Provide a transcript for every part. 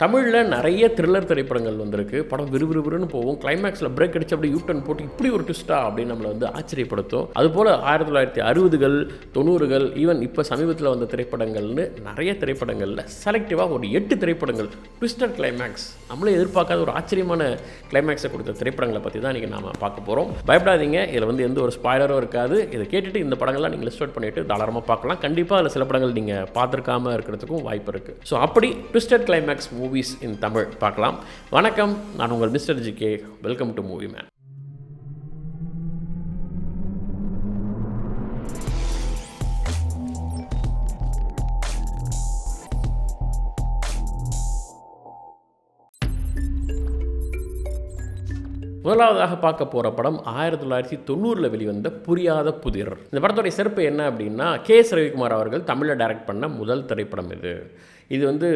தமிழில் நிறைய த்ரில்லர் திரைப்படங்கள் வந்திருக்கு. படம் விறுவிறுவிறுன்னு போகும். கிளைமேக்ஸில் பிரேக் அடிச்சு அப்படியே யூட்டன் போட்டு இப்படி ஒரு ட்விஸ்டா அப்படின்னு நம்மளை வந்து ஆச்சரியப்படுத்தும். அதுபோல் ஆயிரத்தி தொள்ளாயிரத்தி அறுபதுகள் தொண்ணூறுகள் ஈவன் இப்போ சமீபத்தில் வந்த திரைப்படங்கள்னு நிறைய திரைப்படங்களில் செலக்டிவாக ஒரு எட்டு திரைப்படங்கள். ட்விஸ்டர் கிளைமேக்ஸ் நம்மளே எதிர்பார்க்காத ஒரு ஆச்சரியமான கிளைமேக்ஸை கொடுத்த திரைப்படங்களை பற்றி தான் இன்றைக்கி நாம் பார்க்க போகிறோம் பயப்படாதீங்க. இதில் வந்து எந்த ஒரு ஸ்பாய்லரும் இருக்காது. இதை கேட்டுட்டு இந்த படங்கள்லாம் நீங்கள் லிஸ்ட் அவுட் பண்ணிவிட்டு தாராளமாக பார்க்கலாம். கண்டிப்பாக அதில் சில படங்கள் நீங்கள் பார்த்துருக்காம இருக்கிறதுக்கும் வாய்ப்பு இருக்குது ஸோ அப்படி twister climax movies in Tamil பார்க்கலாம். வணக்கம் நான் உங்கள் mister G K welcome to movie man முதலாவதாக பார்க்க போகிற படம் ஆயிரத்தி தொள்ளாயிரத்தி தொண்ணூறில் வெளிவந்த புரியாத புதிர். இந்த படத்துடைய சிறப்பு என்ன அப்படின்னா கே எஸ் ரவிக்குமார் அவர்கள் தமிழில் டைரக்ட் பண்ண முதல் திரைப்படம் இது. இது வந்து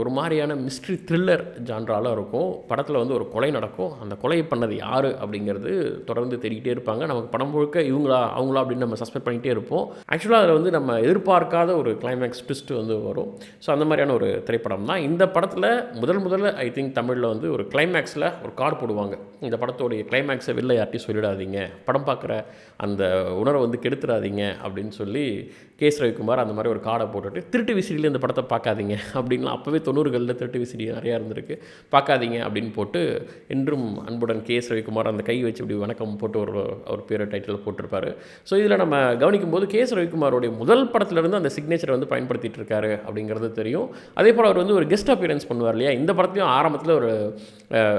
ஒரு மாதிரியான மிஸ்ட்ரி த்ரில்லர் ஜான்ரால இருக்கும். படத்தில் வந்து ஒரு கொலை நடக்கும். அந்த கொலையை பண்ணது யார் அப்படிங்கிறது தொடர்ந்து தேடிக்கிட்டே இருப்பாங்க. நமக்கு படம் முழுக்க இவங்களா அவங்களா அப்படின்னு நம்ம சஸ்பெக்ட் பண்ணிகிட்டே இருப்போம். ஆக்சுவலாக அதில் வந்து நம்ம எதிர்பார்க்காத ஒரு கிளைமேக்ஸ் ட்விஸ்ட் வந்து வரும். ஸோ அந்த மாதிரியான ஒரு திரைப்படம் தான். இந்த படத்தில் முதல் முதல்ல ஐ திங்க் தமிழில் வந்து ஒரு கிளைமேக்ஸில் ஒரு கார்டு போடுவாங்க. இந்த படத்தோடைய கிளைமேக்ஸை வெளில யார்ட்டையும் சொல்லிடாதீங்க. படம் பார்க்குற அந்த உணர்வை வந்து கெடுத்துடாதீங்க அப்படின்னு சொல்லி கேஸ் ரவிக்குமார் அந்த மாதிரி ஒரு கார்டை போட்டுட்டு திருட்டு விசிறியில் இந்த படத்தை பார்க்காதீங்க. அப்படின்லாம் அப்போவே தொண்ணூறுகளில் திருட்டு விசிடி நிறையா இருந்திருக்கு. பார்க்காதீங்க அப்படின்னு போட்டு என்றும் அன்புடன் கே எஸ் ரவிக்குமார் அந்த கை வச்சு இப்படி வணக்கம் போட்டு ஒரு அவர் பேர் டைட்டில் போட்டிருப்பார். ஸோ இதில் நம்ம கவனிக்கும் போது கே எஸ் ரவிக்குமாரோடைய முதல் படத்துலேருந்து அந்த சிக்னேச்சரை வந்து பயன்படுத்திட்டு இருக்காரு அப்படிங்கிறது தெரியும். அதே போல் அவர் வந்து ஒரு கெஸ்ட் அப்பியரன்ஸ் பண்ணுவார் இல்லையா? இந்த படத்தையும் ஆரம்பத்தில் ஒரு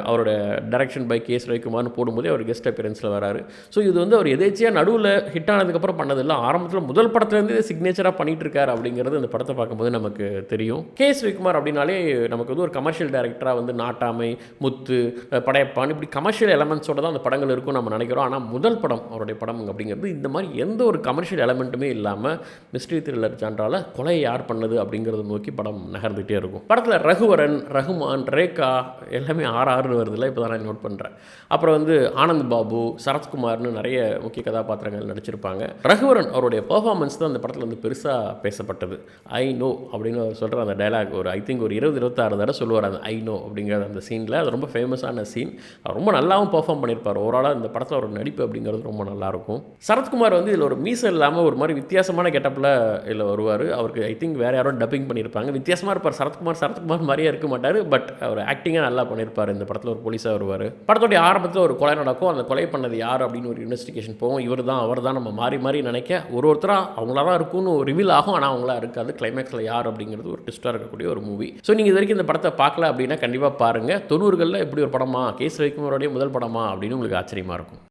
அவரோட டைரக்ஷன் பை கே எஸ் ரவிக்குமார்னு போடும்போதே அவர் கெஸ்ட் அப்பியரன்ஸில் வராரு. ஸோ இது வந்து அவர் எதேச்சியாக நடுவில் ஹிட் ஆனதுக்கப்புறம் பண்ணதில்லை. ஆரம்பத்தில் முதல் படத்துலேருந்து சிக்னேச்சராக பண்ணிகிட்டு இருக்காரு அப்படிங்கிறது இந்த படத்தை பார்க்கும்போது நமக்கு தெரியும். கே ஸ்ரீகுமார் அப்படின்னாலே நமக்கு வந்து ஒரு கமர்ஷியல் டைரக்டராக வந்து நாட்டாமை முத்து படையப்பான் இப்படி கமர்ஷியல் எலமெண்ட்ஸோட தான் அந்த படங்கள் இருக்கும் நம்ம நினைக்கிறோம். ஆனால் முதல் படம் அவருடைய படம் அப்படிங்கிறது இந்த மாதிரி எந்த ஒரு கமர்ஷியல் எலமெண்ட்டுமே இல்லாமல் மிஸ்ட்ரி த்ரில்லர் ஜான்றால் கொலை யார் பண்ணது அப்படிங்கிறத நோக்கி படம் நகர்ந்துகிட்டே இருக்கும். படத்தில் ரகுவரன் ரகுமான் ரேகா எல்லாமே ஆறு ஆறுன்னு வருதுல்ல இப்போ தான் நான் நோட் பண்ணுறேன் அப்புறம் வந்து ஆனந்த் பாபு சரத்குமார்னு நிறைய முக்கிய கதாபாத்திரங்கள் நடிச்சிருப்பாங்க. ரகுவரன் அவருடைய பர்ஃபார்மன்ஸ் தான் அந்த படத்தில் வந்து பெருசாக பேசப்பட்டது. ஐ நோ அப்படின்னு அவர் சொல்கிற அந்த டைலாக் ஒரு ஐ திங்க் ஒரு இருபது இருபத்தாறு தடவை சொல்லுவார் அந்த ஐ நோ அப்படிங்கிற அந்த சீனில் அது ரொம்ப ஃபேமஸான சீன் அவர் ரொம்ப நல்லாவும் பர்ஃபார்ம் பண்ணியிருப்பார். ஓவராலாக இந்த படத்தில் ஒரு நடிப்பு அப்படிங்கிறது ரொம்ப நல்லாயிருக்கும். சரத்குமார் வந்து இதில் ஒரு மீசை இல்லாமல் ஒரு மாதிரி வித்தியாசமான கெட்டப்பில் இதில் வருவார். அவருக்கு ஐ திங்க் வேறு யாரோ டப்பிங் பண்ணியிருப்பாங்க. வித்தியாசமாக இருப்பார் சரத்குமார். சரத்குமார் மாதிரியே இருக்க மாட்டார். பட் அவர் ஆக்டிங்காக நல்லா பண்ணியிருப்பார். இந்த படத்தில் ஒரு போலீஸாக வருவார். படத்துடைய ஆரம்பத்தில் ஒரு கொலை நடக்கும். அந்த கொலை பண்ணது யார் அப்படின்னு ஒரு இன்வெஸ்டிகேஷன் போகும். இவர் தான் அவர் தான் நம்ம மாறி மாறி நினைக்க. ஒரு ஒருத்தராக அவங்களா தான் இருக்கும்னு ரிவீல் ஆகும். ஆனால் அவங்களா இருக்காது. கிளைமேக்ஸில் யார் அப்படிங்கிறது ஒரு ட்விஸ்ட்டாக இருக்கக்கூடிய ஒரு மூவி ஸோ நீங்கள் இது வரைக்கும் இந்த படத்தை பார்க்கல அப்படின்னா கண்டிப்பாக பாருங்கள் தொண்ணூறுகளில் எப்படி ஒரு படமா கேஸ் ரவிக்குமாரோடைய முதல் படமா அப்படின்னு உங்களுக்கு ஆச்சரியமாக இருக்கும்.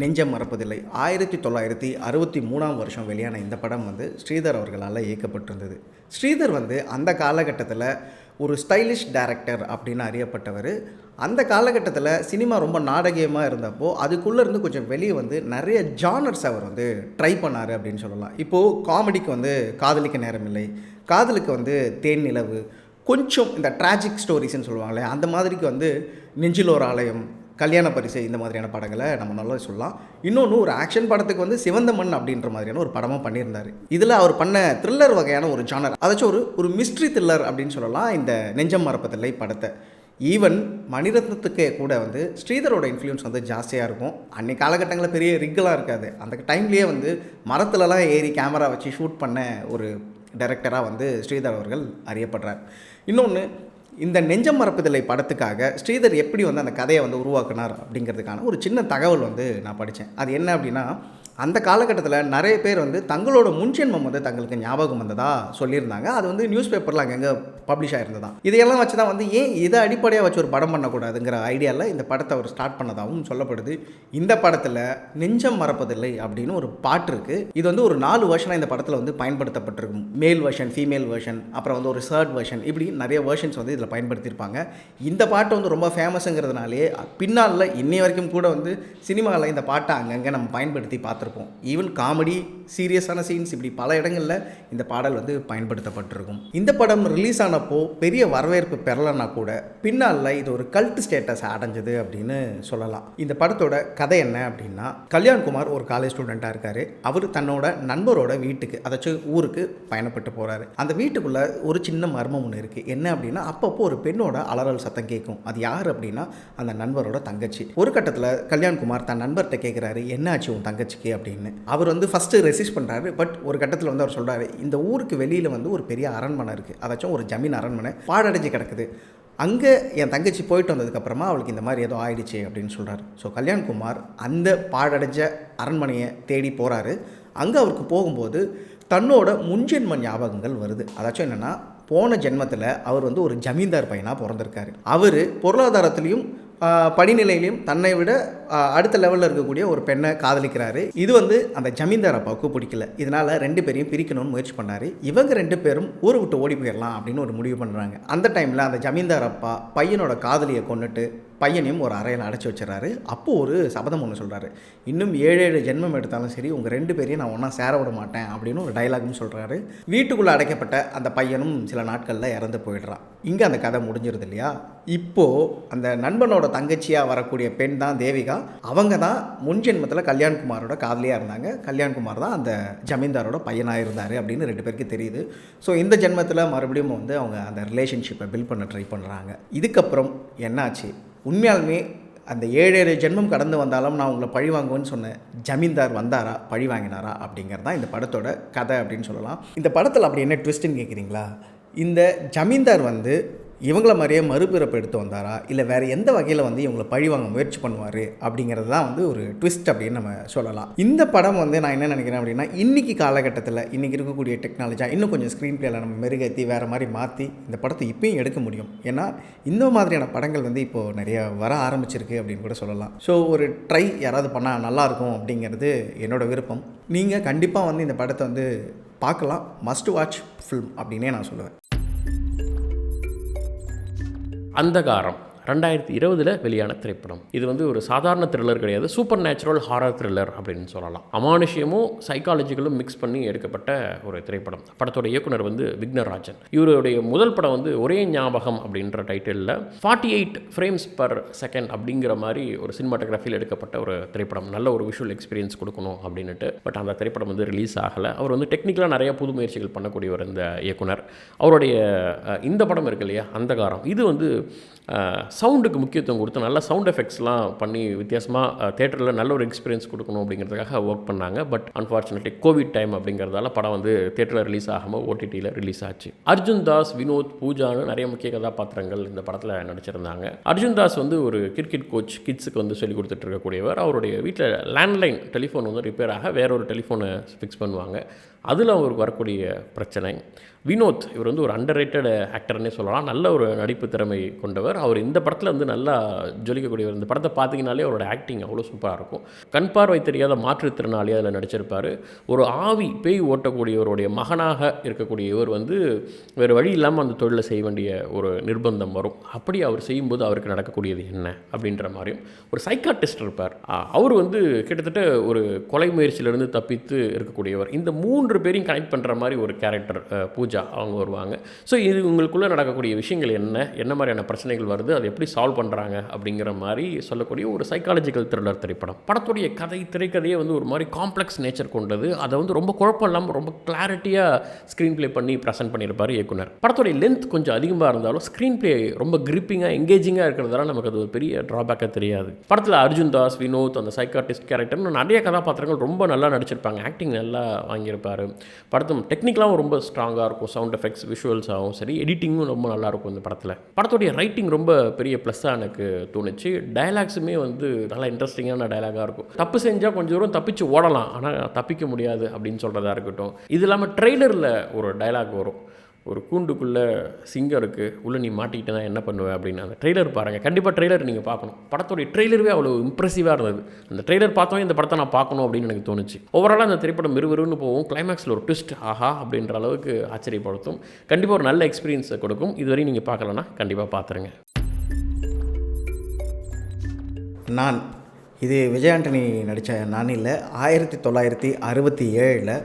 நெஞ்சம் மறப்பதில்லை. ஆயிரத்தி தொள்ளாயிரத்தி அறுபத்தி மூணாம் வருஷம் வெளியான இந்த படம் வந்து ஸ்ரீதர் அவர்களால் இயக்கப்பட்டிருந்தது. ஸ்ரீதர் வந்து அந்த காலகட்டத்தில் ஒரு ஸ்டைலிஷ் டேரக்டர் அப்படின்னு அறியப்பட்டவர். அந்த காலகட்டத்தில் சினிமா ரொம்ப நாடகீயமாக இருந்தப்போ அதுக்குள்ளேருந்து கொஞ்சம் வெளியே வந்து நிறைய ஜானர்ஸ் அவர் வந்து ட்ரை பண்ணார் அப்படின்னு சொல்லலாம். இப்போது காமெடிக்கு வந்து காதலிக்க நேரமில்லை காதலுக்கு வந்து தேன் நிலவு கொஞ்சம் இந்த ட்ராஜிக் ஸ்டோரிஸ்ன்னு சொல்லுவாங்களே அந்த மாதிரிக்கு வந்து நெஞ்சில் ஒரு ஆலயம் கல்யாண பரிசை இந்த மாதிரியான படங்களை நம்ம நல்லா சொல்லலாம். இன்னொன்று ஒரு ஆக்ஷன் படத்துக்கு வந்து சிவந்த மண் அப்படின்ற மாதிரியான ஒரு படமும் பண்ணியிருந்தார். இதில் அவர் பண்ண த்ரில்லர் வகையான ஒரு ஜானர் அதாச்சும் ஒரு ஒரு மிஸ்ட்ரி த்ரில்லர் அப்படின்னு சொல்லலாம் இந்த நெஞ்சம் மறப்பதில்லை படத்தை. ஈவன் மணிரத்னத்துக்கே கூட வந்து ஸ்ரீதரோட இன்ஃப்ளூயன்ஸ் வந்து ஜாஸ்தியாக இருக்கும். அன்னைக்கு காலகட்டங்களில் பெரிய ரிக்கெலாம் இருக்காது. அந்த டைம்லேயே வந்து மரத்துலலாம் ஏறி கேமரா வச்சு ஷூட் பண்ண ஒரு டைரக்டராக வந்து ஸ்ரீதர் அவர்கள் அறியப்படுறார். இன்னொன்று இந்த நெஞ்சம் மறப்புதலை படத்துக்காக ஸ்ரீதர் எப்படி வந்து அந்த கதையை வந்து உருவாக்குனார் அப்படிங்கிறதுக்கான ஒரு சின்ன தகவல் வந்து நான் படித்தேன். அது என்ன அப்படின்னா அந்த காலகட்டத்தில் நிறைய பேர் வந்து தங்களோட முன்ஜென்மம் வந்து தங்களுக்கு ஞாபகம் வந்ததாக சொல்லியிருந்தாங்க. அது வந்து நியூஸ் பேப்பரில் அங்கங்கே பப்ளிஷ் ஆகிருந்ததா இதையெல்லாம் வச்சு தான் வந்து ஏன் இதை அடிப்படையாக வச்சு ஒரு படம் பண்ணக்கூடாதுங்கிற ஐடியாவில் இந்த படத்தை அவர் ஸ்டார்ட் பண்ணதாகவும் சொல்லப்படுது. இந்த படத்தில் நெஞ்சம் மறப்பதில்லை அப்படின்னு ஒரு பாட்டு இருக்குது இது வந்து ஒரு நாலு வருஷனாக இந்த படத்தில் வந்து பயன்படுத்தப்பட்டிருக்கும். மேல் வெர்ஷன் ஃபீமேல் வெர்ஷன் அப்புறம் வந்து ஒரு சர்ட் வெர்ஷன் இப்படி நிறைய வெர்ஷன்ஸ் வந்து இதில் பயன்படுத்தியிருப்பாங்க. இந்த பாட்டு வந்து ரொம்ப ஃபேமஸுங்கிறதுனாலே பின்னால் இன்னி வரைக்கும் கூட வந்து சினிமாவில் இந்த பாட்டை அங்கங்கே நம்ம பயன்படுத்தி பார்த்துருப்போம். ஈவன் காமெடி சீரியஸான சீன்ஸ் இப்படி பல இடங்களில் இந்த பாடல் வந்து பயன்படுத்தப்பட்டிருக்கும். இந்த படம் ரிலீஸ் ஆனப்போ பெரிய வரவேற்பு பெறலைன்னா கூட பின்னால் இது ஒரு கல்ட் ஸ்டேட்டஸ் அடைஞ்சது அப்படின்னு சொல்லலாம். இந்த படத்தோட கதை என்ன அப்படின்னா கல்யாண்குமார் ஒரு காலேஜ் ஸ்டூடெண்ட்டாக இருக்கார். அவர் தன்னோட நண்பரோட வீட்டுக்கு அதாச்சும் ஊருக்கு பயணப்பட்டு போகிறாரு அந்த வீட்டுக்குள்ளே ஒரு சின்ன மர்மம் ஒன்று இருக்குது என்ன அப்படின்னா அப்பப்போ ஒரு பெண்ணோட அலறல் சத்தம் கேட்கும் அது யார் அப்படின்னா அந்த நண்பரோட தங்கச்சி. ஒரு கட்டத்தில் கல்யாண்குமார் தன் நண்பர்கிட்ட கேட்குறாரு என்ன ஆச்சு உன் தங்கச்சிக்கு? அப்படின்னு. அவர் வந்து ஃபஸ்ட்டு ரெசிஸ்ட் பண்ணுறாரு பட் ஒரு கட்டத்தில் வந்து அவர் சொல்கிறாரு இந்த ஊருக்கு வெளியில் வந்து ஒரு பெரிய அரண்மனை இருக்குது அதாச்சும் ஒரு ஜமீன் அரண்மனை பாடடைஞ்சு கிடக்குது. அங்கே என் தங்கச்சி போயிட்டு வந்ததுக்கப்புறமா அவளுக்கு இந்த மாதிரி ஏதோ ஆயிடுச்சு அப்படின்னு சொல்கிறார் ஸோ கல்யாண்குமார் அந்த பாடடைஞ்ச அரண்மனையை தேடி போகிறாரு அங்கே அவருக்கு போகும்போது தன்னோட முன்ஜென்ம ஞாபகங்கள் வருது. அதாச்சும் என்னென்னா போன ஜென்மத்தில் அவர் வந்து ஒரு ஜமீன்தார் பையனாக பிறந்திருக்காரு. அவர் பொருளாதாரத்துலேயும் படிநிலையிலையும் தன்னை விட அடுத்த லெவலில் இருக்கக்கூடிய ஒரு பெண்ணை காதலிக்கிறாரு. இது வந்து அந்த ஜமீன்தார் அப்பாவுக்கு பிடிக்கல இதனால் ரெண்டு பேரையும் பிரிக்கணும்னு முயற்சி பண்ணார். இவங்க ரெண்டு பேரும் ஊரை விட்டு ஓடி போயிடலாம் அப்படின்னு ஒரு முடிவு பண்ணுறாங்க அந்த டைமில் அந்த ஜமீன்தார் அப்பா பையனோட காதலியை கொண்டுட்டு பையனையும் ஒரு அறையில் அடைச்சி வச்சிடறாரு. அப்போ ஒரு சபதம் ஒன்று சொல்கிறாரு இன்னும் ஏழு ஏழு ஜென்மம் எடுத்தாலும் சரி உங்கள் ரெண்டு பேரையும் நான் ஒன்றா சேர விட மாட்டேன் அப்படின்னு ஒரு டைலாகும் சொல்கிறாரு வீட்டுக்குள்ளே அடைக்கப்பட்ட அந்த பையனும் சில நாட்களில் இறந்து போயிடுறான். இங்கே அந்த கதை முடிஞ்சிருது இல்லையா? இப்போது அந்த நண்பனோட தங்கச்சியாக வரக்கூடிய பெண் தான் தேவிகா. அவங்க தான் முன் ஜென்மத்தில் கல்யாண்குமாரோட காதலியாக இருந்தாங்க. கல்யாண்குமார் தான் அந்த ஜமீன்தாரோட பையனாக இருந்தார் அப்படின்னு ரெண்டு பேருக்கு தெரியுது. ஸோ இந்த ஜென்மத்தில் மறுபடியும் வந்து அவங்க அந்த ரிலேஷன்ஷிப்பை பில்ட் பண்ண ட்ரை பண்ணுறாங்க இதுக்கப்புறம் என்னாச்சு? உண்மையாலுமே அந்த ஏழு ஏழு ஜென்மம் கடந்து வந்தாலும் நான் உங்களை பழி வாங்குவேன்னு சொன்ன ஜமீன்தார் வந்தாரா பழி வாங்கினாரா அப்படிங்கிறது தான் இந்த படத்தோட கதை அப்படின்னு சொல்லலாம். இந்த படத்தில் அப்படி என்ன ட்விஸ்ட்டுன்னு கேட்குறீங்களா இந்த ஜமீன்தார் வந்து இவங்கள மாதிரியே மறுபிறப்பு எடுத்து வந்தாரா? இல்லை வேறு எந்த வகையில் வந்து இவங்களை பழி வாங்க முயற்சி பண்ணுவார்? அப்படிங்கிறது தான் வந்து ஒரு ட்விஸ்ட் அப்படின்னு நம்ம சொல்லலாம். இந்த படம் வந்து நான் என்ன நினைக்கிறேன் அப்படின்னா இன்றைக்கி காலகட்டத்தில் இன்றைக்கி இருக்கக்கூடிய டெக்னாலஜியாக இன்னும் கொஞ்சம் ஸ்க்ரீன் பிளேல நம்ம மெருகேற்றி வேறு மாதிரி மாற்றி இந்த படத்தை இப்பயும் எடுக்க முடியும். ஏன்னா இந்த மாதிரியான படங்கள் வந்து இப்போது நிறைய வர ஆரம்பிச்சிருக்கு அப்படின்னு கூட சொல்லலாம். ஸோ ஒரு ட்ரை யாராவது பண்ணால் நல்லாயிருக்கும் அப்படிங்கிறது என்னோடய விருப்பம். நீங்கள் கண்டிப்பாக வந்து இந்த படத்தை வந்து பார்க்கலாம். மஸ்ட் வாட்ச் ஃபில்ம் அப்படின்னே நான் சொல்லுவேன். அந்தகாரம். ரெண்டாயிரத்தி இருபதில் வெளியான திரைப்படம். இது வந்து ஒரு சாதாரண த்ரில்லர் கிடையாது. சூப்பர் நேச்சுரல் ஹாரர் த்ரில்லர் அப்படின்னு சொல்லலாம். அமானுஷ்யமும் சைக்காலஜிக்கலும் மிக்ஸ் பண்ணி எடுக்கப்பட்ட ஒரு திரைப்படம். படத்தோட இயக்குனர் வந்து விக்னராஜன். இவருடைய முதல் படம் வந்து ஒரே ஞாபகம் அப்படின்ற டைட்டிலில் forty eight frames per second அப்படிங்கிற மாதிரி ஒரு சினிமாட்டோகிராஃபியில் எடுக்கப்பட்ட ஒரு திரைப்படம். நல்ல ஒரு விஷுவல் எக்ஸ்பீரியன்ஸ் கொடுக்கணும் அப்படின்னுட்டு. பட் அந்த திரைப்படம் வந்து ரிலீஸ் ஆகலை. அவர் வந்து டெக்னிக்கலாக நிறைய புது முயற்சிகள் பண்ணக்கூடியவர் இந்த இயக்குனர். அவருடைய இந்த படம் இருக்கு இல்லையா? அந்தகாரம். இது வந்து சவுண்டுக்கு முக்கியத்துவம் கொடுத்து நல்ல சவுண்ட் எஃபெக்ட்ஸ்லாம் பண்ணி வித்தியாசமாக தேட்டரில் நல்ல ஒரு எக்ஸ்பீரியன்ஸ் கொடுக்கணும் அப்படிங்கிறதுக்காக ஒர்க் பண்ணாங்க. பட் அன்ஃபார்ச்சுனேட்லி கோவிட் டைம் அப்படிங்கிறதால படம் வந்து தேட்டரில் ரிலீஸ் ஆகாமல் ஓடிடியில் ரிலீஸ் ஆச்சு. அர்ஜுன் தாஸ் வினோத் பூஜான்னு நிறைய முக்கிய கதாபாத்திரங்கள் இந்த படத்தில் நடிச்சிருந்தாங்க. அர்ஜுன் தாஸ் வந்து ஒரு கிரிக்கெட் கோச் கிட்ஸுக்கு வந்து சொல்லிக் கொடுத்துட்டு இருக்கக்கூடியவர். அவருடைய வீட்டில் லேண்ட்லைன் டெலிஃபோன் வந்து ரிப்பேர் ஆக வேற ஒரு டெலிஃபோனை ஃபிக்ஸ் பண்ணுவாங்க. அதில் அவருக்கு வரக்கூடிய பிரச்சனை. வினோத் இவர் வந்து ஒரு அண்டர் ரேட்டட் ஆக்டர்னே சொல்லலாம். நல்ல ஒரு நடிப்பு திறமை கொண்டவர். அவர் இந்த படத்தில் வந்து நல்லா ஜொலிக்கக்கூடியவர். இந்த படத்தை பார்த்தீங்கனாலே அவரோட ஆக்டிங் அவ்வளோ சூப்பராக இருக்கும். கண் பார்வை தெரியாத மாற்றுத்திறனாளி அதில் நடிச்சிருப்பார். ஒரு ஆவி பேய் ஓட்டக்கூடியவருடைய மகனாக இருக்கக்கூடிய இவர் வந்து வேறு வழி இல்லாமல் அந்த தொழிலை செய்ய வேண்டிய ஒரு நிர்பந்தம் வரும். அப்படி அவர் செய்யும்போது அவருக்கு நடக்கக்கூடியது என்ன அப்படின்ற மாதிரியும் ஒரு சைக்காட்டிஸ்ட் இருப்பார். அவர் வந்து கிட்டத்தட்ட ஒரு கொலை முயற்சியிலிருந்து தப்பித்து இருக்கக்கூடியவர். இந்த மூன்று பேரையும் கனெக்ட் பண்ணுற மாதிரி ஒரு கேரக்டர் பூஜா அவங்க வருவாங்க. ஸோ இது உங்களுக்குள்ளே நடக்கக்கூடிய விஷயங்கள் என்ன? என்ன மாதிரியான பிரச்சனைகள் வருது? அதை எப்படி சால்வ் பண்ணுறாங்க அப்படிங்கிற மாதிரி சொல்லக்கூடிய ஒரு சைக்காலஜிக்கல் த்ரில்லர் திரைப்படம். படத்துடைய கதை திரைக்கதையே வந்து ஒரு மாதிரி காம்ப்ளெக்ஸ் நேச்சர் கொண்டது. அதை வந்து ரொம்ப குழப்பம் இல்லாமல் ரொம்ப கிளாரிட்டியாக ஸ்க்ரீன் ப்ளே பண்ணி ப்ரெசென்ட் பண்ணியிருப்பார் இயக்குனர். படத்துடைய லென்த் கொஞ்சம் அதிகமாக இருந்தாலும் ஸ்க்ரீன் ப்ளே ரொம்ப கிரிப்பிங்காக எங்கேஜிங்காக இருக்கிறதால நமக்கு அது ஒரு பெரிய ட்ராபேக்காக தெரியாது. படத்தில் அர்ஜுன் தாஸ் வினோத் அந்த சைக்காட்டிஸ்ட் கேரக்டர்னு நிறைய கதாபாத்திரங்கள் ரொம்ப நல்லா நடிச்சிருப்பாங்க. ஆக்டிங் நல்லா வாங்கியிருப்பார். படத்தும் டெக்னிக்கலாகவும் ரொம்ப ஸ்ட்ராங்காக இருக்கும். சவுண்ட் எஃபெக்ட்ஸ் விஷுவல்ஸாகவும் சரி எடிட்டிங்கும் ரொம்ப நல்லாயிருக்கும் இந்த படத்தில். படத்துடைய ரைட்டிங் ரொம்ப பெரிய ப்ளஸ்ஸாக எனக்கு தோணுச்சு. டயலாக்ஸுமே வந்து நல்லா இன்ட்ரெஸ்டிங்கான டைலாகாக இருக்கும். தப்பு செஞ்சால் கொஞ்சம் தூரம் தப்பிச்சு ஓடலாம். ஆனால் தப்பிக்க முடியாது அப்படின்னு சொல்கிறதா இருக்கட்டும். இது இல்லாமல் ட்ரெய்லரில் ஒரு டயலாக் வரும். ஒரு கூண்டுக்குள்ளே சிங்கம் இருக்குது உள்ளே நீ மாட்டிக்கிட்டனா என்ன பண்ணுவேன் அப்படின்னு அந்த ட்ரெய்லர் பாருங்கள் கண்டிப்பாக ட்ரெய்லர் நீங்கள் பார்க்கணும். படத்துடைய ட்ரெய்லருவே அவ்வளோ இம்ப்ரெசிவாக இருந்தது. அந்த ட்ரெய்லர் பார்த்தோம் இந்த படத்தை நான் பார்க்கணும் அப்படின்னு எனக்கு தோணுச்சு. ஓவராலாக அந்த திரைப்படம் விறுவிறுன்னு போகும். கிளைமேக்ஸில் ஒரு ட்விஸ்ட் ஆஹா அப்படின்ற அளவுக்கு ஆச்சரியப்படுத்தும். கண்டிப்பாக ஒரு நல்ல எக்ஸ்பீரியன்ஸை கொடுக்கும். இதுவரை நீங்கள் பார்க்கலன்னா கண்டிப்பாக பார்த்துருங்க நான் இது விஜய் ஆண்டனி நடித்த நான் இல்லை ஆயிரத்தி தொள்ளாயிரத்தி அறுபத்தி ஏழில்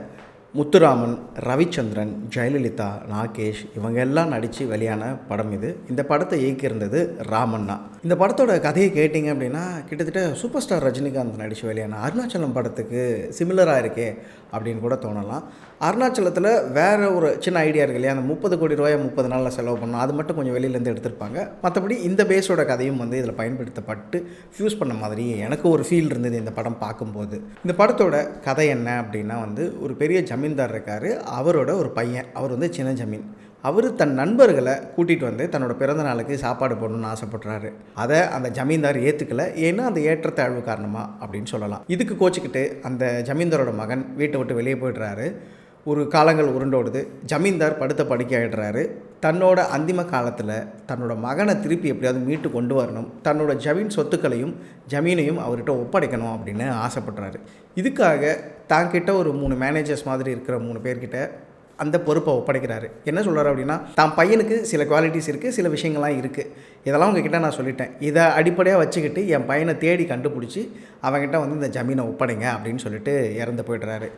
முத்துராமன் ரவிச்சந்திரன் ஜெயலலிதா நாகேஷ் இவங்க எல்லாம் நடித்து வெளியான படம் இது. இந்த படத்தை இயக்கியிருந்தது ராமண்ணா. இந்த படத்தோட கதையை கேட்டிங்க அப்படின்னா கிட்டத்தட்ட சூப்பர் ஸ்டார் ரஜினிகாந்த் நடித்து வெளியான அருணாச்சலம் படத்துக்கு சிமிலராக இருக்கே அப்படின்னு கூட தோணலாம். அருணாச்சலத்தில் வேறு ஒரு சின்ன ஐடியா இருக்கு இல்லையா? அந்த முப்பது கோடி ரூபாயை முப்பது நாளில் செலவு பண்ணணும். அது மட்டும் கொஞ்சம் வெளியிலேருந்து எடுத்திருப்பாங்க. மற்றபடி இந்த பேஸோட கதையும் வந்து இதில் பயன்படுத்தப்பட்டு ஃபியூஸ் பண்ண மாதிரி எனக்கு ஒரு ஃபீல் இருந்தது இந்த படம் பார்க்கும்போது. இந்த படத்தோட கதை என்ன அப்படின்னா வந்து ஒரு பெரிய ஜமீன்தார் இருக்கார். அவரோட ஒரு பையன். அவர் வந்து சின்ன ஜமீன் அவர் தன் நண்பர்களை கூட்டிகிட்டு வந்து தன்னோட பிறந்த நாளுக்கு சாப்பாடு போடணும்னு ஆசைப்படுறாரு. அதை அந்த ஜமீன்தார் ஏற்றுக்கல ஏன்னா அந்த ஏற்றத்தாழ்வு காரணமா அப்படின்னு சொல்லலாம். இதுக்கு கோச்சிக்கிட்டு அந்த ஜமீன்தாரோட மகன் வீட்டை விட்டு வெளியே போயிடுறாரு. ஒரு காலங்கள் உருண்டோடுது. ஜமீன்தார் படுத்த படுக்கையாயிடுறாரு. தன்னோட அந்திம காலத்தில் தன்னோட மகனை திருப்பி எப்படியாவது மீட்டு கொண்டு வரணும். தன்னோட ஜமீன் சொத்துக்களையும் ஜமீனையும் அவர்கிட்ட ஒப்படைக்கணும் அப்படின்னு ஆசைப்படுறாரு. இதுக்காக தாங்கிட்ட ஒரு மூணு மேனேஜர்ஸ் மாதிரி இருக்கிற மூணு பேர்கிட்ட அந்த பொறுப்பை ஒப்படைக்கிறாரு. என்ன சொல்கிறார் அப்படின்னா தான் பையனுக்கு சில குவாலிட்டிஸ் இருக்குது சில விஷயங்கள்லாம் இருக்குது இதெல்லாம் உங்ககிட்ட நான் சொல்லிட்டேன். இதை அடிப்படையாக வச்சுக்கிட்டு என் பையனை தேடி கண்டுபிடிச்சி அவங்ககிட்ட வந்து இந்த ஜமீனை ஒப்படைங்க அப்படின்னு சொல்லிட்டு இறந்து போய்ட்றாரு.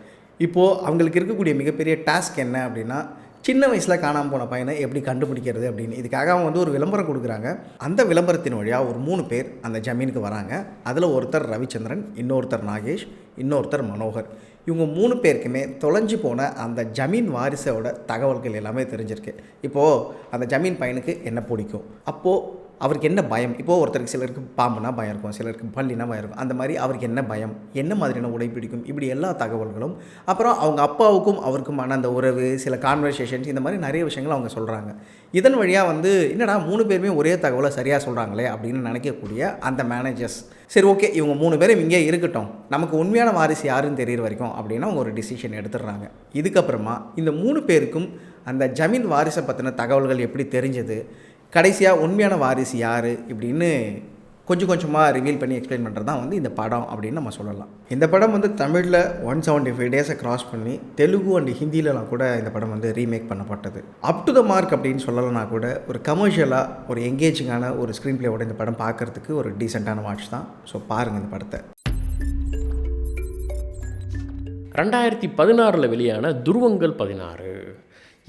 இப்போது அவங்களுக்கு இருக்கக்கூடிய மிகப்பெரிய டாஸ்க் என்ன அப்படின்னா சின்ன வயசில் காணாமல் போன பையனை எப்படி கண்டுபிடிக்கிறது அப்படின்னு. இதுக்காக அவங்க வந்து ஒரு விளம்பரம் கொடுக்குறாங்க. அந்த விளம்பரத்தின் வழியாக ஒரு மூணு பேர் அந்த ஜமீனுக்கு வராங்க. அதில் ஒருத்தர் ரவிச்சந்திரன் இன்னொருத்தர் நாகேஷ் இன்னொருத்தர் மனோகர். இவங்க மூணு பேருக்குமே தொலைஞ்சு போன அந்த ஜமீன் வாரிசோட தகவல்கள் எல்லாமே தெரிஞ்சிருக்கு. இப்போது அந்த ஜமீன் பையனுக்கு என்ன பிடிக்கும்? அப்போது அவருக்கு என்ன பயம்? இப்போது ஒருத்தருக்கு சிலருக்கு பாம்புனா பயம் இருக்கும் சிலருக்கு பள்ளினா பயம் இருக்கும். அந்த மாதிரி அவருக்கு என்ன பயம்? என்ன மாதிரியான உடை பிடிக்கும்? இப்படி எல்லா தகவல்களும் அப்புறம் அவங்க அப்பாவுக்கும் அவருக்குமான அந்த உறவு சில கான்வர்சேஷன்ஸ் இந்த மாதிரி நிறைய விஷயங்கள் அவங்க சொல்கிறாங்க இதன் வழியாக வந்து என்னடா மூணு பேருமே ஒரே தகவலை சரியாக சொல்கிறாங்களே அப்படின்னு நினைக்கக்கூடிய அந்த மேனேஜர்ஸ் சரி ஓகே இவங்க மூணு பேரும் இங்கே இருக்கட்டும். நமக்கு உண்மையான வாரிசு யாருன்னு தெரியிற வரைக்கும் அப்படின்னா அவங்க ஒரு டிசிஷன் எடுத்துடுறாங்க. இதுக்கப்புறமா இந்த மூணு பேருக்கும் அந்த ஜமீன் வாரிசை பற்றின தகவல்கள் எப்படி தெரிஞ்சது? கடைசியாக உண்மையான வாரிசு யார் இப்படின்னு கொஞ்சம் கொஞ்சமாக ரிவீல் பண்ணி எக்ஸ்பிளைன் பண்ணுறது தான் வந்து இந்த படம் அப்படின்னு நம்ம சொல்லலாம். இந்த படம் வந்து தமிழில் ஒன் செவன்ட்டி ஃபைவ் டேஸை க்ராஸ் பண்ணி தெலுங்கு அண்ட் ஹிந்திலலாம் கூட இந்த படம் வந்து ரீமேக் பண்ணப்பட்டது. அப் டு த மார்க் அப்படின்னு சொல்லலைனா கூட ஒரு கமர்ஷியலாக ஒரு எங்கேஜிங்கான ஒரு ஸ்க்ரீன் பிளேவோட இந்த படம் பார்க்குறதுக்கு ஒரு டீசெண்டான வாட்ச் தான். ஸோ பாருங்கள் இந்த படத்தை. ரெண்டாயிரத்தி பதினாறில் வெளியான துருவங்கள் பதினாறு.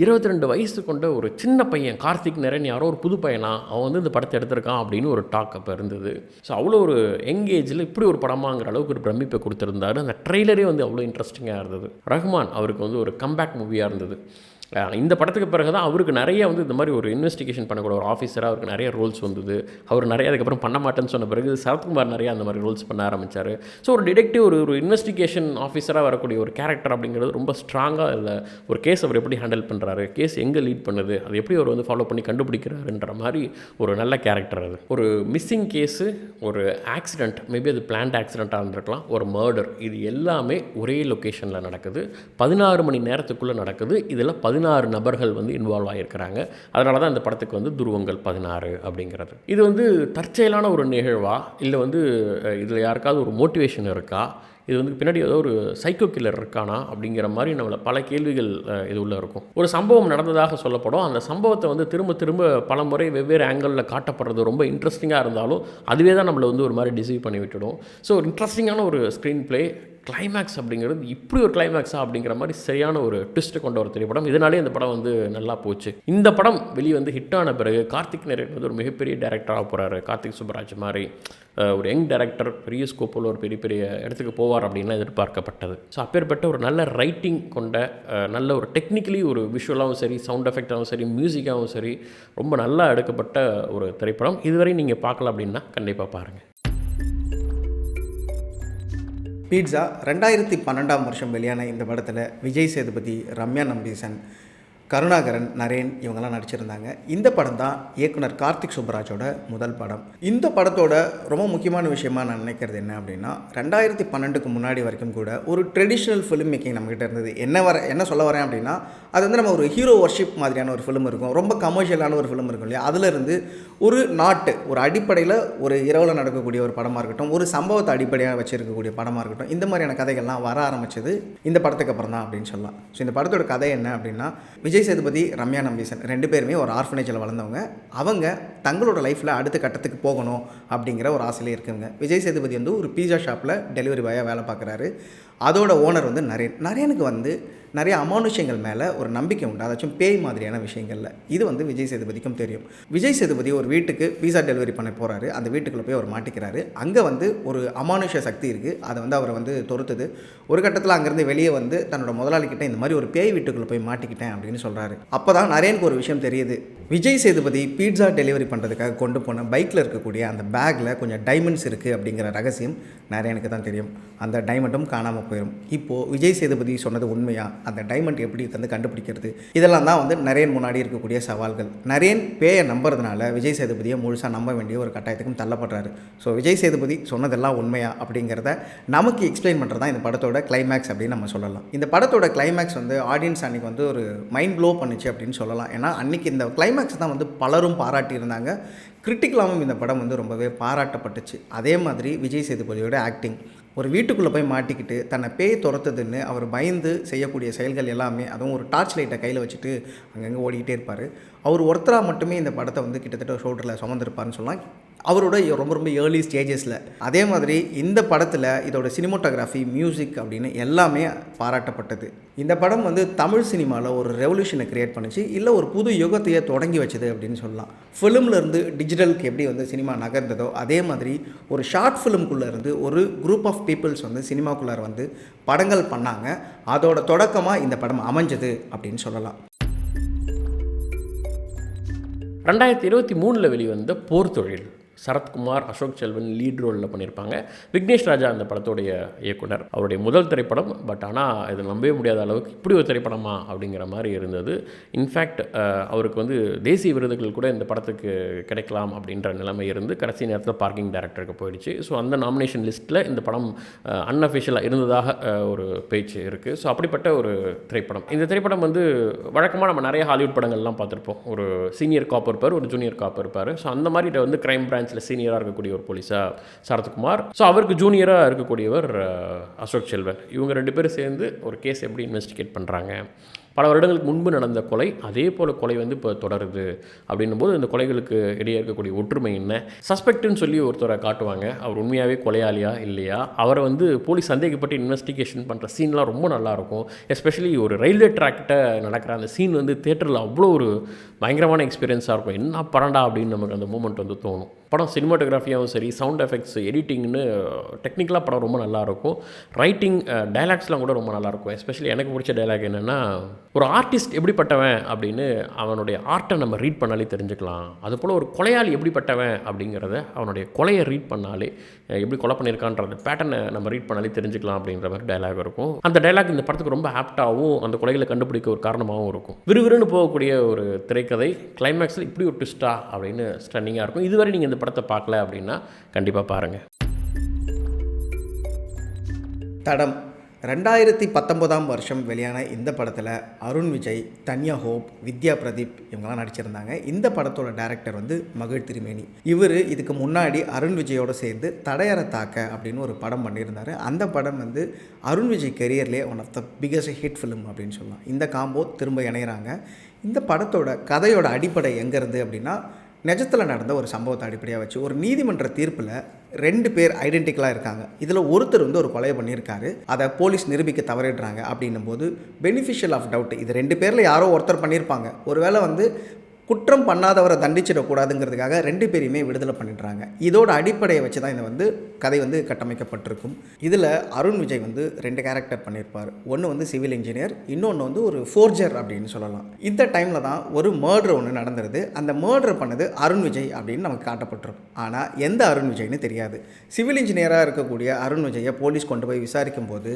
இருபத்தி ரெண்டு வயசு கொண்ட ஒரு சின்ன பையன் கார்த்திக் நரன் யாரோ ஒரு புது பையனா அவன் வந்து இந்த படத்தை எடுத்திருக்கான் அப்படின்னு ஒரு டாக் அப்போ இருந்தது. ஸோ அவ்வளோ ஒரு எங்கேஜில் இப்படி ஒரு படமாங்கிற அளவுக்கு ஒரு பிரமிப்பை கொடுத்துருந்தாரு. அந்த ட்ரெய்லரே வந்து அவ்வளோ இன்ட்ரெஸ்டிங்காக இருந்தது. ரஹ்மான் அவருக்கு வந்து ஒரு கம்பேக் மூவியாக இருந்தது. இந்த படத்துக்கு பிறகு தான் அவருக்கு நிறைய வந்து இந்த மாதிரி ஒரு இன்வெஸ்டிகேஷன் பண்ணக்கூடிய ஒரு ஆஃபீஸராக அவருக்கு நிறைய ரோல்ஸ் வந்தது. அவர் நிறைய அதுக்கப்புறம் பண்ண மாட்டேன்னு சொன்ன பிறகு சரத்குமார் நிறைய அந்த மாதிரி ரோல்ஸ் பண்ண ஆரம்பித்தார் ஸோ ஒரு டிடெக்டிவ் ஒரு ஒரு இன்வெஸ்டிகேஷன் ஆஃபீஸராக வரக்கூடிய ஒரு கேரக்டர் அப்படிங்கிறது ரொம்ப ஸ்ட்ராங்காக இல்லை ஒரு கேஸ் அவர் எப்படி ஹேண்டில் பண்ணுறாரு கேஸ் எங்கே லீட் பண்ணுது அது எப்படி அவர் வந்து ஃபாலோ பண்ணி கண்டுபிடிக்கிறாருன்ற மாதிரி ஒரு நல்ல கேரக்டர் அது. ஒரு மிஸ்ஸிங் கேஸு ஒரு ஆக்சிடெண்ட் மேபி அது பிளான்ட் ஆக்சிடெண்ட்டாக இருந்திருக்கலாம் ஒரு மர்டர் இது எல்லாமே ஒரே லொக்கேஷனில் நடக்குது. பதினாறு மணி நேரத்துக்குள்ளே நடக்குது. இதில் பதினாறு நபர்கள் வந்து இன்வால்வ் ஆகியிருக்கிறாங்க அதனால தான் இந்த படத்துக்கு வந்து துருவங்கள் பதினாறு அப்படிங்கிறது. இது வந்து தற்செயலான ஒரு நிகழ்வா? இல்லை வந்து இதில் யாருக்காவது ஒரு மோட்டிவேஷன் இருக்கா? இது வந்து பின்னாடி ஏதோ ஒரு சைக்கோ கில்லர் இருக்கானா? அப்படிங்கிற மாதிரி நம்மளை பல கேள்விகள் இது உள்ளே இருக்கும். ஒரு சம்பவம் நடந்ததாக சொல்லப்படும். அந்த சம்பவத்தை வந்து திரும்ப திரும்ப பல முறை வெவ்வேறு ஆங்கிளில் காட்டப்படுறது ரொம்ப இன்ட்ரெஸ்டிங்காக இருந்தாலும் அதுவே தான் நம்மளை வந்து ஒரு மாதிரி டிசீவ் பண்ணி விட்டுடும். ஸோ ஒரு இன்ட்ரெஸ்டிங்கான ஒரு ஸ்க்ரீன் ப்ளே கிளைமேக்ஸ் அப்படிங்கிறது இப்படி ஒரு கிளைமேக்ஸா அப்படிங்கிற மாதிரி சரியான ஒரு ட்விஸ்ட் கொண்ட ஒரு திரைப்படம். இதனாலே இந்த படம் வந்து நல்லா போச்சு. இந்த படம் வெளியே வந்து ஹிட் ஆன பிறகு கார்த்திக் நரேன் வந்து ஒரு மிகப்பெரிய டேரக்டராக போகிறாரு கார்த்திக் சுப்பராஜ் மாதிரி ஒரு யங் டேரக்டர் பெரிய ஸ்கோப்பில் ஒரு பெரிய பெரிய இடத்துக்கு போவார் அப்படின்லாம் எதிர்பார்க்கப்பட்டது. ஸோ அப்பேற்பட்ட ஒரு நல்ல ரைட்டிங் கொண்ட நல்ல ஒரு டெக்னிக்கலி ஒரு விஷுவலாகவும் சரி சவுண்ட் எஃபெக்டாகவும் சரி மியூசிக்காகவும் சரி ரொம்ப நல்லா எடுக்கப்பட்ட ஒரு திரைப்படம். இதுவரை நீங்கள் பார்க்கல அப்படின்னா கண்டிப்பாக பாருங்கள் பீட்சா ரெண்டாயிரத்தி பன்னெண்டாம் வருஷம் வெளியான இந்த படத்தில் விஜய் சேதுபதி ரம்யா நம்பீசன். கருணாகரன் நரேன் இவங்கெல்லாம் நடிச்சிருந்தாங்க. இந்த படம் தான் இயக்குனர் கார்த்திக் சுப்ராஜோட முதல் படம். இந்த படத்தோட ரொம்ப முக்கியமான விஷயமா நான் நினைக்கிறது என்ன அப்படின்னா ரெண்டாயிரத்தி பன்னெண்டுக்கு முன்னாடி வரைக்கும் கூட ஒரு ட்ரெடிஷ்னல் ஃபிலிம் மேக்கிங் நம்மகிட்ட இருந்தது. என்ன வர என்ன சொல்ல வரேன் அப்படின்னா அது வந்து நம்ம ஒரு ஹீரோ ஒர்ஷிப் மாதிரியான ஒரு ஃபிலிம் இருக்கும். ரொம்ப கமர்ஷியலான ஒரு ஃபிலிம் இருக்கும் இல்லையா? அதிலிருந்து ஒரு நாட்டு ஒரு அடிப்படையில் ஒரு இரவில் நடக்கக்கூடிய ஒரு படமாக இருக்கட்டும் ஒரு சம்பவத்தை அடிப்படையாக வச்சுருக்கக்கூடிய படமாக இருக்கட்டும் இந்த மாதிரியான கதைகள்லாம் வர ஆரம்பிச்சது இந்த படத்துக்கு அப்புறம் தான் அப்படின்னு சொல்லலாம். ஸோ இந்த படத்தோட கதை என்ன அப்படின்னா விஜய் விஜய் சேதுபதி ரம்யா நம்பீசன் ரெண்டு பேருமே ஒரு ஆர்ஃபனேஜில் வளர்ந்தவங்க. அவங்க தங்களோட லைஃப்பில் அடுத்த கட்டத்துக்கு போகணும் அப்படிங்கிற ஒரு ஆசையிலே இருக்குங்க. விஜய் சேதுபதி வந்து ஒரு பீஸா ஷாப்பில் டெலிவரி பாயாக வேலை பார்க்குறாரு. அதோட ஓனர் வந்து நரேன் நரேனுக்கு வந்து நிறைய அமானுஷ்யங்கள் மேலே ஒரு நம்பிக்கை உண்டு. அதாச்சும் பேய் மாதிரியான விஷயங்களில். இது வந்து விஜய் சேதுபதிக்கும் தெரியும். விஜய் சேதுபதி ஒரு வீட்டுக்கு பீஸா டெலிவரி பண்ண போகிறாரு அந்த வீட்டுக்குள்ளே போய் அவர் மாட்டிக்கிறாரு. அங்கே வந்து ஒரு அமானுஷ சக்தி இருக்குது அதை வந்து அவரை வந்து தொறுத்துது. ஒரு கட்டத்தில் அங்கேருந்து வெளியே வந்து தன்னோட முதலாளிக்கிட்ட இந்த மாதிரி ஒரு பேய் வீட்டுக்குள்ளே போய் மாட்டிக்கிட்டேன் அப்படின்னு சொல்கிறாரு அப்போ தான் நரேனுக்கு ஒரு விஷயம் தெரியுது. விஜய் சேதுபதி பீட்சா டெலிவரி பண்ணுறதுக்காக கொண்டு போன பைக்கில் இருக்கக்கூடிய அந்த பேக்கில் கொஞ்சம் டைமண்ட்ஸ் இருக்குது அப்படிங்கிற ரகசியம் நரேனுக்கு தான் தெரியும். அந்த டைமண்டும் காணாமல் போயிடும் இப்போது விஜய் சேதுபதி சொன்னது உண்மையா? அந்த டைமண்ட் எப்படி வந்து கண்டுபிடிக்கிறது? இதெல்லாம் தான் வந்து நரேன் முன்னாடி இருக்கக்கூடிய சவால்கள். நரேன் பேயை நம்புறதுனால விஜய் சேதுபதியை முழுசாக நம்ப வேண்டிய ஒரு கட்டாயத்துக்கும் தள்ளப்படுறாரு. ஸோ விஜய் சேதுபதி சொன்னதெல்லாம் உண்மையா அப்படிங்கிறத நமக்கு எக்ஸ்பிளைன் பண்ணுறது தான் இந்த படத்தோட கிளைமேக்ஸ் அப்படின்னு நம்ம சொல்லலாம். இந்த படத்தோட கிளைமேக்ஸ் வந்து ஆடியன்ஸ் அன்னைக்கு வந்து ஒரு மைண்ட் ப்ளோ பண்ணுச்சு அப்படின்னு சொல்லலாம். ஏன்னா அன்னைக்கு இந்த கிளைமேக்ஸ் தான் வந்து பலரும் பாராட்டியிருந்தாங்க. கிரிட்டிக்கலாகவும் இந்த படம் வந்து ரொம்பவே பாராட்டப்பட்டுச்சு. அதே மாதிரி விஜய் சேதுபதியோட ஆக்டிங் ஒரு வீட்டுக்குள்ளே போய் மாட்டிக்கிட்டு தன்னை பேய் துரத்துதுன்னு அவர் பயந்து செய்யக்கூடிய செயல்கள் எல்லாமே அதுவும் ஒரு டார்ச் லைட்டை கையில் வச்சுட்டு அங்கங்கே ஓடிக்கிட்டே இருப்பார். அவர் ஒருத்தராக மட்டுமே இந்த படத்தை வந்து கிட்டத்தட்ட ஷோல்டரில் சுமந்திருப்பாருன்னு சொல்லலாம். அவரோட ரொம்ப ரொம்ப ஏர்லி ஸ்டேஜஸில் அதே மாதிரி இந்த படத்தில் இதோட சினிமோட்டோகிராஃபி மியூசிக் அப்படின்னு எல்லாமே பாராட்டப்பட்டது. இந்த படம் வந்து தமிழ் சினிமாவில் ஒரு ரெவல்யூஷனை கிரியேட் பண்ணுச்சு. இல்லை ஒரு புது யுகத்தையே தொடங்கி வச்சது அப்படின்னு சொல்லலாம். ஃபிலிம்லேருந்து டிஜிட்டலுக்கு எப்படி வந்து சினிமா நகர்ந்ததோ அதே மாதிரி ஒரு ஷார்ட் ஃபிலிம்குள்ளே இருந்து ஒரு குரூப் ஆஃப் பீப்புள்ஸ் வந்து சினிமாக்குள்ளார வந்து படங்கள் பண்ணாங்க. அதோட தொடக்கமாக இந்த படம் அமைஞ்சது அப்படின்னு சொல்லலாம். ரெண்டாயிரத்தி இருபத்தி மூணில் வெளிவந்த போர் தொழில். சரத்குமார் அசோக் செல்வன் லீட் ரோலில் பண்ணியிருப்பாங்க விக்னேஷ் ராஜா அந்த படத்துடைய இயக்குனர். அவருடைய முதல் திரைப்படம் பட் ஆனால் இது நம்பவே முடியாத அளவுக்கு இப்படி ஒரு திரைப்படமா அப்படிங்கிற மாதிரி இருந்தது. இன்ஃபேக்ட் அவருக்கு வந்து தேசிய விருதுகள் கூட இந்த படத்துக்கு கிடைக்கலாம் அப்படின்ற நிலைமை இருந்து கடைசி நேரத்தில் பார்க்கிங் டைரக்டருக்கு போயிடுச்சு. ஸோ அந்த நாமினேஷன் லிஸ்ட்டில் இந்த படம் அன்அஃபிஷியலாக இருந்ததாக ஒரு பேச்சு இருக்குது ஸோ அப்படிப்பட்ட ஒரு திரைப்படம். இந்த திரைப்படம் வந்து வழக்கமாக நம்ம நிறைய ஹாலிவுட் படங்கள்லாம் பார்த்துருப்போம். ஒரு சீனியர் காப் இருப்பார் ஒரு ஜூனியர் காப் இருப்பார். ஸோ அந்த மாதிரி வந்து கிரைம் பிரான்ச் பிரான்ச்சில் சீனியராக இருக்கக்கூடிய ஒரு போலீஸாக சரத்குமார். ஸோ அவருக்கு ஜூனியராக இருக்கக்கூடியவர் அசோக் செல்வன். இவங்க ரெண்டு பேரும் சேர்ந்து ஒரு கேஸ் எப்படி இன்வெஸ்டிகேட் பண்ணுறாங்க பல வருடங்களுக்கு முன்பு நடந்த கொலை அதே போல் கொலை வந்து இப்போ தொடருது. அப்படின்னும் போது இந்த கொலைகளுக்கு இடையே இருக்கக்கூடிய ஒற்றுமை என்ன? சஸ்பெக்ட்னு சொல்லி ஒருத்தரை காட்டுவாங்க. அவர் உண்மையாகவே கொலையாளியா இல்லையா? அவரை வந்து போலீஸ் சந்தேகப்பட்டு இன்வெஸ்டிகேஷன் பண்ணுற சீன்லாம் ரொம்ப நல்லாயிருக்கும் எஸ்பெஷலி ஒரு ரயில்வே ட்ராக்கிட்ட நடக்கிற அந்த சீன் வந்து தேட்டரில் அவ்வளோ ஒரு பயங்கரமான எக்ஸ்பீரியன்ஸாக இருக்கும். என்ன பரண்டா அப்படின்னு நமக்கு அந்த மூமெண்ட் வந்து தோணும். படம் சினிமாட்டோகிராஃபியாகவும் சரி சவுண்ட் எஃபெக்ட்ஸ் எடிட்டிங்னு டெக்னிக்கலாக படம் ரொம்ப நல்லாயிருக்கும். ரைட்டிங் டைலாக்ஸ்லாம் கூட ரொம்ப நல்லாயிருக்கும். எஸ்பெஷலி எனக்கு பிடிச்ச டைலாக் என்னென்னா ஒரு ஆர்டிஸ்ட் எப்படிப்பட்டவன் அப்படின்னு அவனுடைய ஆர்ட்டை நம்ம ரீட் பண்ணாலே தெரிஞ்சுக்கலாம். அதுபோல் ஒரு கொலையாளி எப்படிப்பட்டவன் அப்படிங்கிறத அவனுடைய கொலையை ரீட் பண்ணாலே எப்படி கொலை பண்ணியிருக்கான்றது பேட்டர்னை நம்ம ரீட் பண்ணாலே தெரிஞ்சுக்கலாம் அப்படின்ற மாதிரி டைலாக் இருக்கும். அந்த டைலாக் இந்த படத்துக்கு ரொம்ப ஆப்டாகவும் அந்த கொலைகளை கண்டுபிடிக்க ஒரு காரணமாகவும் இருக்கும். விறுவிறுன்னு போகக்கூடிய ஒரு திரைக்கதை கிளைமேக்ஸில் இப்படி ஒரு ட்விஸ்டா அப்படின்னு ஸ்டன்னிங்காக இருக்கும். இதுவரை நீங்கள் இந்த படத்தை பார்க்கல அப்படின்னா கண்டிப்பாக பாருங்கள் தடம். ரெண்டாயிரத்தி பத்தொம்போதாம் வருஷம் வெளியான இந்த படத்தில் அருண் விஜய் தன்யா ஹோப் வித்யா பிரதீப் இவங்கெல்லாம் நடிச்சிருந்தாங்க. இந்த படத்தோட டேரக்டர் வந்து மகிழ் திருமேனி. இவர் இதுக்கு முன்னாடி அருண் விஜயோடு சேர்ந்து தடையற தாக்க அப்படின்னு ஒரு படம் பண்ணியிருந்தார். அந்த படம் வந்து Arun Vijay கெரியர்லேயே one of the biggest hit film அப்படின்னு சொல்லலாம். இந்த காம்போ திரும்ப இணையிறாங்க. இந்த படத்தோட கதையோட அடிப்படை எங்கேருந்து அப்படின்னா நிஜத்தில் நடந்த ஒரு சம்பவத்தை அடிப்படையாக வச்சு ஒரு நீதிமன்ற தீர்ப்பில் ரெண்டு பேர் ஐடென்டிக்கலாக இருக்காங்க. இதில் ஒருத்தர் வந்து ஒரு கொலை பண்ணியிருக்காரு. அதை போலீஸ் நிரூபிக்க தவறிடுறாங்க அப்படின்னும் போது பெனிஃபிஷியல் ஆஃப் டவுட் இது ரெண்டு பேரில் யாரோ ஒருத்தர் பண்ணியிருப்பாங்க. ஒருவேளை வந்து குற்றம் பண்ணாதவரை தண்டிச்சிடக்கூடாதுங்கிறதுக்காக ரெண்டு பேரையுமே விடுதலை பண்ணிடுறாங்க. இதோட அடிப்படையை வச்சு தான் இந்த வந்து கதை வந்து கட்டமைக்கப்பட்டிருக்கும். இதில் அருண் விஜய் வந்து ரெண்டு கேரக்டர் பண்ணியிருப்பார். ஒன்று வந்து சிவில் இன்ஜினியர் இன்னொன்று வந்து ஒரு ஃபோர்ஜர் அப்படின்னு சொல்லலாம். இந்த டைமில் தான் ஒரு மர்டர் ஒன்று நடந்துருது. அந்த மர்டர் பண்ணது அருண் விஜய் அப்படின்னு நமக்கு காட்டப்பட்டிருக்கும். ஆனால் எந்த அருண் விஜய்னு தெரியாது. சிவில் இன்ஜினியராக இருக்கக்கூடிய அருண் விஜயை போலீஸ் கொண்டு போய் விசாரிக்கும் போது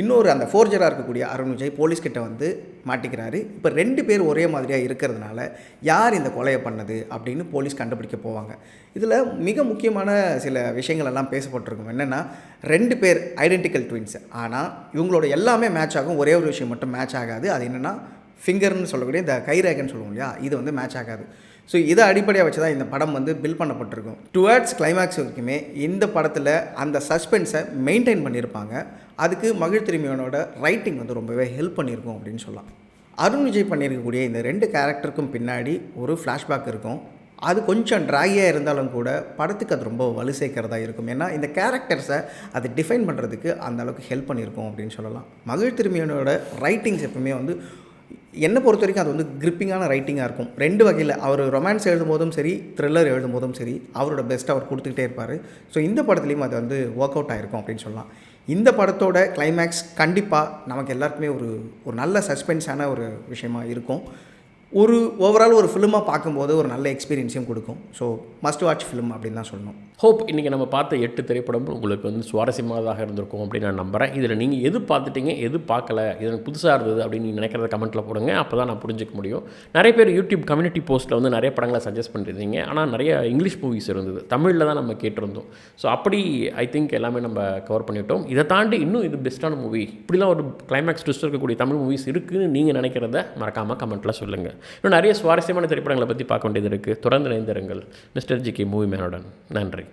இன்னொரு அந்த ஃபோர்ஜராக இருக்கக்கூடிய அருண் விஜய் போலீஸ்கிட்ட வந்து மாட்டிக்கிறாரு. இப்போ ரெண்டு பேர் ஒரே மாதிரியாக இருக்கிறதுனால யார் இந்த கொலையை பண்ணது அப்படின்னு போலீஸ் கண்டுபிடிக்க போவாங்க. இதில் மிக முக்கியமான சில விஷயங்கள் எல்லாம் பேசப்பட்டிருக்கும். என்னென்னா ரெண்டு பேர் ஐடென்டிக்கல் ட்வின்ஸ் ஆனால் இவங்களோட எல்லாமே மேட்ச் ஆகும். ஒரே ஒரு விஷயம் மட்டும் மேட்ச் ஆகாது. அது என்னென்னா ஃபிங்கர்னு சொல்லக்கூடிய இந்த கைரேகன்னு சொல்லுவோம் இல்லையா? இது வந்து மேட்ச் ஆகாது. ஸோ இதை அடிப்படையாக வச்சு தான் இந்த படம் வந்து பில் பண்ணப்பட்டிருக்கும். டுவர்ட்ஸ் கிளைமேக்ஸ் வரைக்குமே இந்த படத்தில் அந்த சஸ்பென்ஸை மெயின்டைன் பண்ணியிருப்பாங்க. அதுக்கு மகிழ் திரும்பியவனோட ரைட்டிங் வந்து ரொம்பவே ஹெல்ப் பண்ணியிருக்கும் அப்படின்னு சொல்லலாம். அருண் விஜய் பண்ணியிருக்கக்கூடிய இந்த ரெண்டு கேரக்டருக்கும் பின்னாடி ஒரு ஃப்ளாஷ்பேக் இருக்கும். அது கொஞ்சம் ட்ராகியாக இருந்தாலும் கூட படத்துக்கு அது ரொம்ப வலு சேர்க்கிறதா இருக்கும். ஏன்னா இந்த கேரக்டர்ஸை அது டிஃபைன் பண்ணுறதுக்கு அந்த அளவுக்கு ஹெல்ப் பண்ணியிருக்கும் அப்படின்னு சொல்லலாம். மகிழ் திரும்பியனோட ரைட்டிங்ஸ் எப்பவுமே வந்து என்னை பொறுத்த வரைக்கும் அது வந்து கிரிப்பிங்கான ரைட்டிங்காக இருக்கும். ரெண்டு வகையில் அவர் ரொமான்ஸ் எழுதும்போதும் சரி த்ரில்லர் எழுதும்போதும் சரி அவரோட பெஸ்ட்டை அவர் கொடுத்துக்கிட்டே இருப்பார். ஸோ இந்த படத்துலையும் அது வந்து ஒர்க் அவுட் ஆகிருக்கும் அப்படின்னு சொல்லலாம். இந்த படத்தோட கிளைமேக்ஸ் கண்டிப்பாக நமக்கு எல்லாருக்குமே ஒரு ஒரு நல்ல சஸ்பென்ஸான ஒரு விஷயமா இருக்கும். ஒரு ஓவரால் ஒரு ஃபிலிமாக பார்க்கும்போது ஒரு நல்ல எக்ஸ்பீரியன்ஸையும் கொடுக்கும். ஸோ மஸ்ட் வாட்ச் ஃபிலிம் அப்படின்னு தான் சொல்லணும். ஹோப் இன்றைக்கி நம்ம பார்த்த எட்டு திரைப்படமும் உங்களுக்கு வந்து சுவாரஸ்யமானதாக இருந்திருக்கும் அப்படின்னு நான் நம்புகிறேன் இதில் நீங்கள் எது பார்த்துட்டீங்க எது பார்க்கல இது எனக்கு புதுசாக இருந்தது அப்படின்னு நீங்கள் நினைக்கிறத கமெண்ட்டில் போடுங்க. அப்போ தான் நான் புரிஞ்சுக்க முடியும். நிறைய பேர் யூடியூப் கம்யூனிட்டி போஸ்ட்டில் வந்து நிறைய படங்களை சஜஸ்ட் பண்ணியிருந்தீங்க. ஆனால் நிறைய இங்கிலீஷ் மூவிஸ் இருந்தது. தமிழில் தான் நம்ம கேட்டிருந்தோம். ஸோ அப்படி ஐ திங்க் எல்லாமே நம்ம கவர் பண்ணிட்டோம். இதை தாண்டி இன்னும் இது பெஸ்ட்டான மூவி இப்படிலாம் ஒரு கிளைமேக்ஸ் ட்விஸ்ட் இருக்கக்கூடிய தமிழ் மூவிஸ் இருக்குதுன்னு நீங்கள் நினைக்கிறத மறக்காமல் கமெண்ட்டில் சொல்லுங்கள் இன்னும் நிறைய சுவாரஸ்யமான திரைப்படங்களை பற்றி பார்க்க வேண்டியது இருக்குது தொடர்ந்து இணைந்திருங்கள். மிஸ்டர் ஜி கே மூவி மேனுடன் நன்றி.